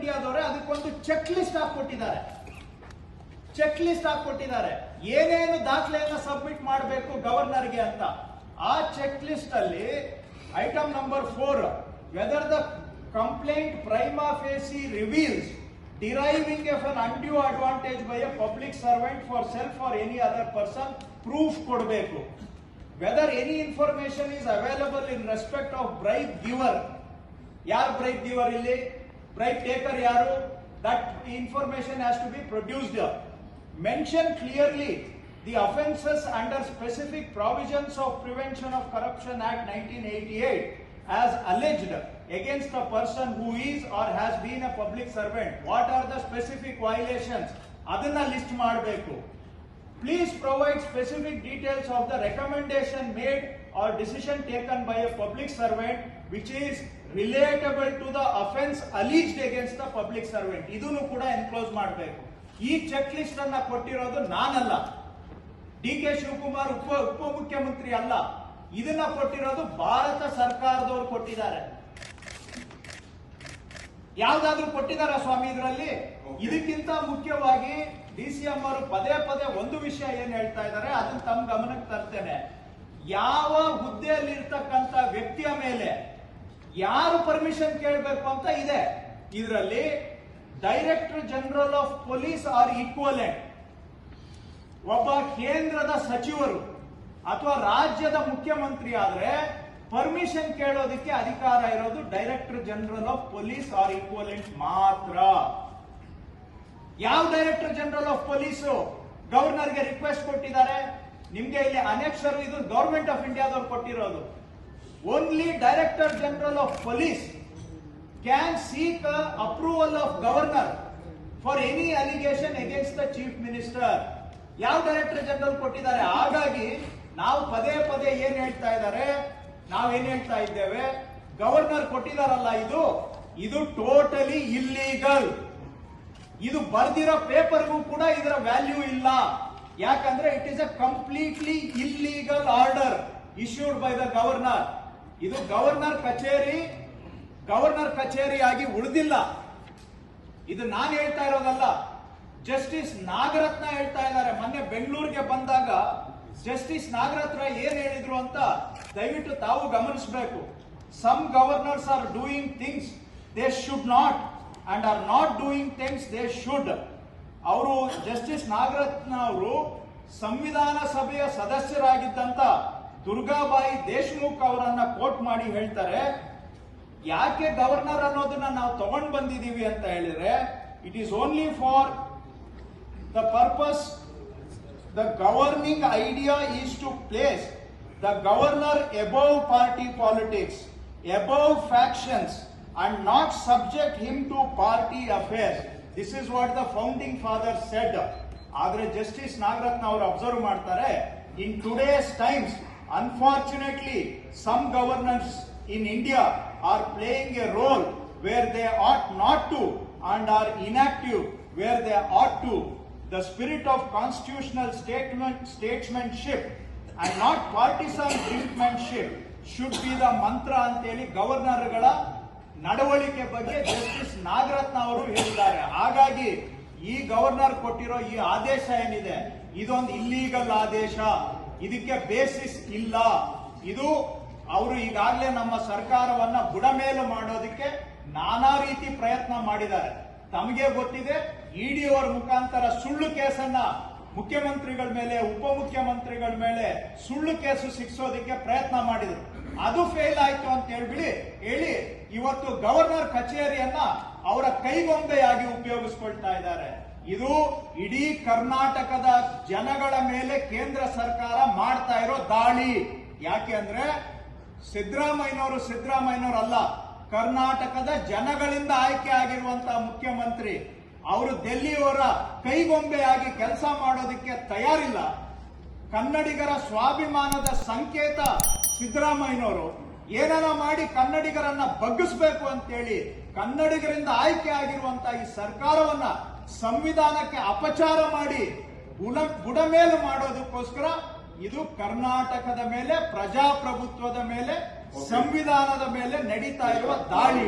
ಇಂಡಿಯಾದವರೇ ಅದಕ್ಕೊಂದು check list ಹಾಕೊಟ್ಟಿದ್ದಾರೆ check list ಹಾಕೊಟ್ಟಿದ್ದಾರೆ ಏನೇನು ದಾಖಲೆಯನ್ನು ಸಬ್ಮಿಟ್ ಮಾಡಬೇಕು ಗವರ್ನರ್ಗೆ ಅಂತ. ಆ ಚೆಕ್ ಲಿಸ್ಟ್ ಅಲ್ಲಿ item number four whether the complaint prima facie reveals deriving of an undue advantage by a public servant for self or any other person proof ಕೊಡಬೇಕು. Whether any information is available in respect of bribe giver ಯಾರು bribe ಗಿವರ್ ಇಲ್ಲಿ? Bribe taker ಯಾರು that information has to be produced mention clearly the offences under specific provisions of prevention of corruption act nineteen eighty eight as alleged against a person who is or has been a public servant. What are the specific violations? ಅದನ್ನ list ಮಾಡಬೇಕು Please provide specific details of the recommendation made or decision taken by a public servant which is relatable to the offence alleged against the public servant. ಇದನ್ನು ಕೂಡ enclose ಮಾಡಬೇಕು. ಈ check list ಅನ್ನ ಕೊಟ್ಟಿರೋದು ನಾನಲ್ಲ. D K Shivakumar ಉಪ ಉಪಮುಖ್ಯಮಂತ್ರಿ ಅಲ್ಲ. ಇದನ್ನ ಕೊಟ್ಟಿರೋದು ಭಾರತ ಸರ್ಕಾರದವರು ಕೊಟ್ಟಿದ್ದಾರೆ. ಯಾವ್ದಾದ್ರು ಕೊಟ್ಟಿದಾರ ಸ್ವಾಮಿ ಇದರಲ್ಲಿ? ಇದಕ್ಕಿಂತ ಮುಖ್ಯವಾಗಿ ಡಿ ಸಿ ಎಂ ಅವರು ಪದೇ ಪದೇ ಒಂದು ವಿಷಯ ಏನ್ ಹೇಳ್ತಾ ಇದ್ದಾರೆ ಅದನ್ನ ತಮ್ಮ ಗಮನಕ್ಕೆ ತರ್ತೇನೆ. ಯಾವ ಹುದ್ದೆಯಲ್ಲಿ ಇರ್ತಕ್ಕಂತ ವ್ಯಕ್ತಿಯ ಮೇಲೆ ಯಾರು ಪರ್ಮಿಷನ್ ಕೇಳಬೇಕು ಅಂತ ಇದೆ. ಇದರಲ್ಲಿ director general of police or equivalent ಒಬ್ಬ ಕೇಂದ್ರದ ಸಚಿವರು ಅಥವಾ ರಾಜ್ಯದ ಮುಖ್ಯಮಂತ್ರಿ ಆದ್ರೆ ಪರ್ಮಿಷನ್ ಕೇಳೋದಕ್ಕೆ ಅಧಿಕಾರ ಇರೋದು director general of police or equivalent ಮಾತ್ರ. ಯಾವ ಡೈರೆಕ್ಟರ್ ಜನರಲ್ ಆಫ್ ಪೊಲೀಸ್ ಗವರ್ನರ್ಗೆ ರಿಕ್ವೆಸ್ಟ್ ಕೊಟ್ಟಿದ್ದಾರೆ. ನಿಮ್ಗೆ ಇಲ್ಲಿ ಅನೆಕ್ಷರು ಇದು ಗವರ್ಮೆಂಟ್ ಆಫ್ ಇಂಡಿಯಾದವ್ರು ಕೊಟ್ಟಿರೋದು. Only director general of police can seek approval of governor for any allegation against the chief minister ಯಾವ ಡೈರೆಕ್ಟರ್ ಜನರಲ್ ಕೊಟ್ಟಿದ್ದಾರೆ. ಹಾಗಾಗಿ ನಾವು ಪದೇ ಪದೇ ಏನ್ ಹೇಳ್ತಾ ಇದ್ದಾರೆ? ನಾವು ಏನ್ ಹೇಳ್ತಾ ಇದ್ದೇವೆ? ಗವರ್ನರ್ ಕೊಟ್ಟಿದಾರಲ್ಲ ಇದು? ಇದು ಟೋಟಲಿ ಇಲ್ಲೀಗಲ್ ಇದು ಬರ್ದಿರೋ ಪೇಪರ್ಗೂ ಕೂಡ ಇದರ ವ್ಯಾಲ್ಯೂ ಇಲ್ಲ. ಯಾಕಂದ್ರೆ it is a completely illegal order issued by the governor ಇದು ಗವರ್ನರ್ ಕಚೇರಿ, ಗವರ್ನರ್ ಕಚೇರಿಯಾಗಿ ಉಳಿದಿಲ್ಲ. ಇದು ನಾನು ಹೇಳ್ತಾ ಇರೋದಲ್ಲ. ಜಸ್ಟಿಸ್ ನಾಗರತ್ನ ಹೇಳ್ತಾ ಇದ್ದಾರೆ. ಮೊನ್ನೆ ಬೆಂಗಳೂರಿಗೆ ಬಂದಾಗ ಜಸ್ಟಿಸ್ ನಾಗರತ್ನ ಏನ್ ಹೇಳಿದ್ರು ಅಂತ ದಯವಿಟ್ಟು ತಾವು ಗಮನಿಸಬೇಕು. Some governors are doing things they should not and are not doing things they should ಅವರು ಜಸ್ಟಿಸ್ ನಾಗರತ್ನ ಅವರು ಸಂವಿಧಾನ ಸಭೆಯ ಸದಸ್ಯರಾಗಿದ್ದಂತ ದುರ್ಗಾಬಾಯಿ ದೇಶಮುಖ್ ಅವರನ್ನ ಕೋಟ್ ಮಾಡಿ ಹೇಳ್ತಾರೆ, ಯಾಕೆ ಗವರ್ನರ್ ಅನ್ನೋದನ್ನ ನಾವು ತಗೊಂಡ್ ಬಂದಿದೀವಿ ಅಂತ ಹೇಳಿದ್ರೆ it is only for the purpose the governing idea is to place the governor above party politics above factions and not subject him to party affairs this is what the founding father said ಆದ್ರೆ justice Nagarathna ಅವರು observe ಮಾಡ್ತಾರೆ in today's times unfortunately some governors in India are playing a role where they ought not to and are inactive where they ought to. The spirit of constitutional statement, statesmanship and not partisan brinkmanship should be the mantra ಅಂತೇಳಿ ಗವರ್ನರ್ಗಳ ನಡವಳಿಕೆ ಬಗ್ಗೆ justice Nagarathna ಅವರು ಹೇಳಿದ್ದಾರೆ ಹಾಗಾಗಿ ಈ governor ಕೊಟ್ಟಿರೋ ಈ ಆದೇಶ ಏನಿದೆ ಇದೊಂದು ಇಲ್ಲೀಗಲ್ ಆದೇಶ ಇದಕ್ಕೆ ಬೇಸಿಸ್ ಇಲ್ಲ. ಇದು ಅವರು ಈಗಾಗಲೇ ನಮ್ಮ ಸರ್ಕಾರವನ್ನ ಬುಡಮೇಲು ಮಾಡೋದಕ್ಕೆ ನಾನಾ ರೀತಿ ಪ್ರಯತ್ನ ಮಾಡಿದ್ದಾರೆ. ತಮಗೆ ಗೊತ್ತಿದೆ ಇಡಿ ಅವರ ಮುಖಾಂತರ ಸುಳ್ಳು ಕೇಸನ್ನ ಮುಖ್ಯಮಂತ್ರಿಗಳ ಮೇಲೆ, ಉಪಮುಖ್ಯಮಂತ್ರಿಗಳ ಮೇಲೆ ಸುಳ್ಳು ಕೇಸು ಸಿಕ್ಸೋದಕ್ಕೆ ಪ್ರಯತ್ನ ಮಾಡಿದ್ರು. ಅದು ಫೇಲ್ ಆಯ್ತು ಅಂತ ಹೇಳ್ಬಿಡಿ. ಹೇಳಿ, ಇವತ್ತು ಗವರ್ನರ್ ಕಚೇರಿಯನ್ನ ಅವರ ಕೈಗೊಂಬೆಯಾಗಿ ಉಪಯೋಗಿಸ್ಕೊಳ್ತಾ ಇದ್ದಾರೆ. ಇದು ಇಡೀ ಕರ್ನಾಟಕದ ಜನಗಳ ಮೇಲೆ ಕೇಂದ್ರ ಸರ್ಕಾರ ಮಾಡ್ತಾ ಇರೋ ದಾಳಿ. ಯಾಕೆ ಅಂದ್ರೆ ಸಿದ್ದರಾಮಯ್ಯನವರು ಅಲ್ಲ, ಕರ್ನಾಟಕದ ಜನಗಳಿಂದ ಆಯ್ಕೆ ಆಗಿರುವಂತಹ ಮುಖ್ಯಮಂತ್ರಿ. ಅವರು ದೆಲ್ಲಿಯವರ ಕೈಗೊಂಬೆಯಾಗಿ ಕೆಲಸ ಮಾಡೋದಕ್ಕೆ ತಯಾರಿಲ್ಲ. ಕನ್ನಡಿಗರ ಸ್ವಾಭಿಮಾನದ ಸಂಕೇತ ಸಿದ್ದರಾಮಯ್ಯನವರು. ಏನಾರ ಮಾಡಿ ಕನ್ನಡಿಗರನ್ನ ಬಗ್ಗಿಸ್ಬೇಕು ಅಂತೇಳಿ ಕನ್ನಡಿಗರಿಂದ ಆಯ್ಕೆ ಆಗಿರುವಂತಹ ಈ ಸರ್ಕಾರವನ್ನ ಸಂವಿಧಾನಕ್ಕೆ ಅಪಚಾರ ಮಾಡಿ ಬುಡ ಬುಡಮೇಲು ಮಾಡೋದಕ್ಕೋಸ್ಕರ ಇದು ಕರ್ನಾಟಕದ ಮೇಲೆ ಪ್ರಜಾಪ್ರಭುತ್ವದ ಮೇಲೆ ಸಂವಿಧಾನದ ಮೇಲೆ ನಡೀತಾ ಇರುವ ದಾಳಿ.